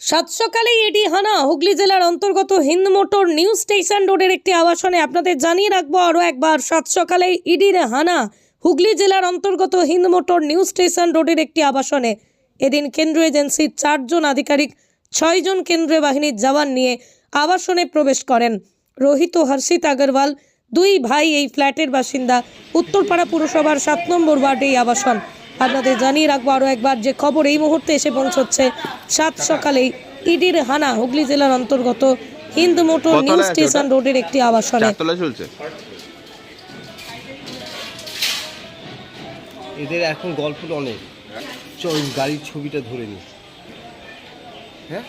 সাত সকালে এডি হানা, হুগলি জেলার অন্তর্গত হিন্দ মোটর নিউ স্টেশন রোডের একটি আবাসনে আপনাদের জানিয়ে রাখব আরও একবার, সাত সকালে ইডির হানা, হুগলি জেলার অন্তর্গত হিন্দ মোটর নিউ স্টেশন রোডের একটি আবাসনে। এদিন কেন্দ্রীয় এজেন্সির চারজন আধিকারিক, ছয়জন কেন্দ্রীয় বাহিনীর জওয়ান নিয়ে আবাসনে প্রবেশ করেন। রোহিত হর্ষিত আগরওয়াল, দুই ভাই এই ফ্ল্যাটের বাসিন্দা। উত্তরপাড়া পুরসভার সাত নম্বর ওয়ার্ডে এই আবাসন। আপনাদের জানিয়ে রাখব আরও একবার যে খবর এই মুহূর্তে এসে পৌঁছচ্ছে। সাত সকালেই ইডির হানা হুগলি জেলার অন্তর্গত হিন্দু মোটর নিউ স্টেশন রোডের একটি আবাসনে। চলছে। এদের এখন গল্প অনেক চল গাড়ির ছবিটা ধরে নি। হ্যাঁ?